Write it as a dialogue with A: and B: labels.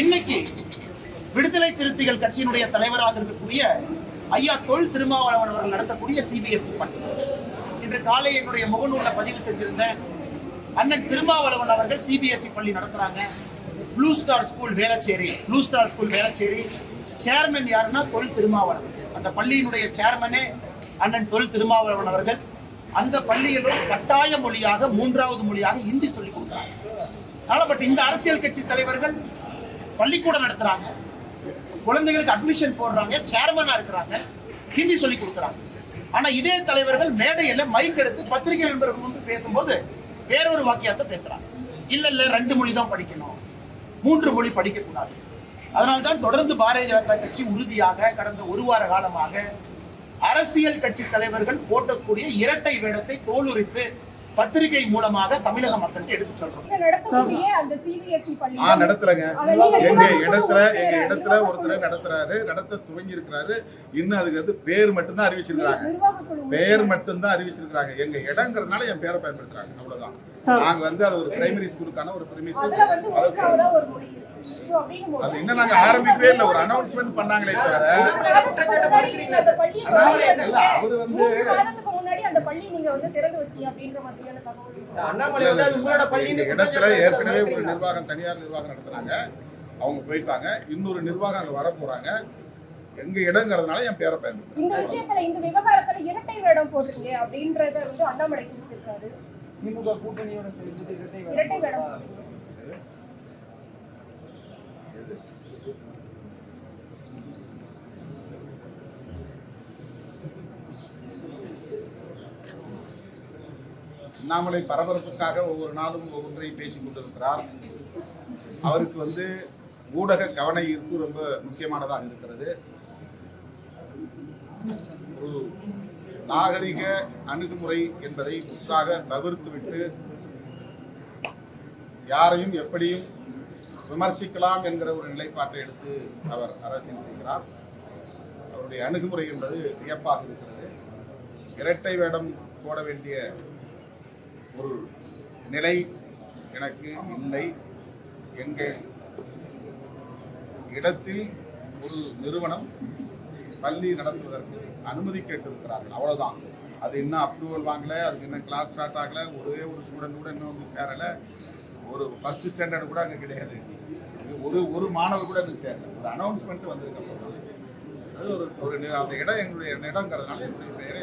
A: இன்னைக்கு விடுதலை திருத்திகள் கட்சியினுடைய தலைவராக இருக்கக்கூடிய ஐயா தொல் திருமாவளவன் அவர்கள் நடத்தக்கூடிய சிபிஎஸ்இ பட்டம் இன்று காலை என்னுடைய முகநூலில் பதிவு செஞ்சிருந்த அண்ணன் திருமாவளவன் அவர்கள் சிபிஎஸ்இ பள்ளி நடத்துறாங்க. Blue star school Velachery blue star school Velachery. Chairman யாருன்னா தொல் திருமாவளவன். அந்த பள்ளியினுடைய சேர்மனே அண்ணன் தொல் திருமாவளவன் அவர்கள். அந்த பள்ளியிலும் கட்டாய மொழியாக மூன்றாவது மொழியாக இந்தி சொல்லிக் கொடுக்குறாங்க அதனால பட் இந்த அரசியல் கட்சி தலைவர்கள் பள்ளிக்கூடம் நடத்துறாங்க. குழந்தைகளுக்கு அட்மிஷன் போடுறாங்க சேர்மனா இருக்கிறாங்க ஹிந்தி சொல்லி கொடுக்குறாங்க. ஆனா இதே தலைவர்கள் மேடையில மைக் எடுத்து பத்திரிகை நண்பர்கள் முன்பு பேசும்போது வேறொரு வாக்கியத்தை பேசுறாங்க. இல்ல இல்ல ரெண்டு மொழி தான் படிக்கணும். மூன்று மொழி படிக்க கூடாது அதனால்தான் தொடர்ந்து பாரதிய ஜனதா கட்சி உறுதியாக கடந்த ஒரு வார காலமாக அரசியல் கட்சி தலைவர்கள் போட்டக்கூடிய இரட்டை வேடத்தை தோலுரித்து பத்திரிகை மூலமாக தமிழக மக்களுக்கு எடுத்து சொல்றோம்.
B: இங்க நடக்கக்கூடிய அந்த சிபிஎஸ்இ பள்ளி
C: ஆ நடத்துறேங்க. எங்க இடத்துல எங்க இடத்துல ஒருத்தர். நடத்துறாரு நடத்த துவங்கி இருக்கிறாரு இன்னும் அதுக்கு வந்து பேர் மட்டும்தான்
B: குழு
C: பேர் மட்டும்தான் அறிவிச்சிருக்காங்க எங்க இடங்கிறதுனால என் பேரை பயன்படுத்துறாங்க. அவ்வளவுதான். நாங்க வந்து அது ஒரு பிரைமரி ஸ்கூலுக்கான ஒரு பிரைமரி
B: போது
C: அது இன்னும் நாங்க ஆரம்பிக்கவே இல்லை. ஒரு அனௌன்ஸ்மெண்ட் பண்ணாங்களே தவிர. அவரு வந்து- இடத்துல ஏற்கனவே ஒரு? நிர்வாகம் தனியார் நிர்வாகம் நடத்துனாங்க. அவங்க போயிட்டாங்க இன்னொரு நிர்வாகம் அங்க வர போறாங்க. எங்க இடங்கிறதுனால என் பேரை பயன்படுத்துறாங்க
B: இந்த விஷயத்துல இந்த விவகாரத்துல இரட்டை வேடம் போடுறீங்க அப்படின்றத வந்து அண்ணாமலை
D: திமுக கூட்டணியோட சேர்ந்து இரட்டை வேடம்.
C: அண்ணாமலை பரபரப்புக்காக ஒவ்வொரு நாளும் ஒவ்வொன்றை பேசிக் கொண்டிருக்கிறார். அவருக்கு வந்து ஊடக கவன ஈர்ப்பு ரொம்ப முக்கியமானதாக இருக்கிறது. ஒரு நாகரிக அணுகுமுறை என்பதை முற்றாக தவிர்த்துவிட்டு யாரையும் எப்படியும் விமர்சிக்கலாம் என்கிற ஒரு நிலைப்பாட்டை எடுத்து அவர் அரசியல் செய்கிறார் அவருடைய அணுகுமுறை என்பது வியப்பாக இருக்கிறது. இரட்டை வேடம் போட வேண்டிய ஒரு நிலை எனக்கு இல்லை. எங்கள் இடத்தில் ஒரு நிறுவனம் பள்ளி நடத்துவதற்கு அனுமதி கேட்டிருக்கிறார்கள். அவ்வளோதான் அது இன்னும் அப்ரூவல் வாங்கலை? அதுக்கு இன்னும் கிளாஸ் ஸ்டார்ட் ஆகலை? ஒரே ஒரு ஸ்டூடெண்ட் கூட இன்னும் வந்து சேரலை. ஒரு ஃபர்ஸ்ட் ஸ்டாண்டர்ட் கூட அங்கே கிடையாது. ஒரு ஒரு மாணவர் கூட அங்கே சேரல. ஒரு அனௌன்ஸ்மெண்ட் வந்திருக்க அது ஒரு ஒரு அந்த இடம் எங்களுடைய இடங்கிறதுனால என்னுடைய பெயரை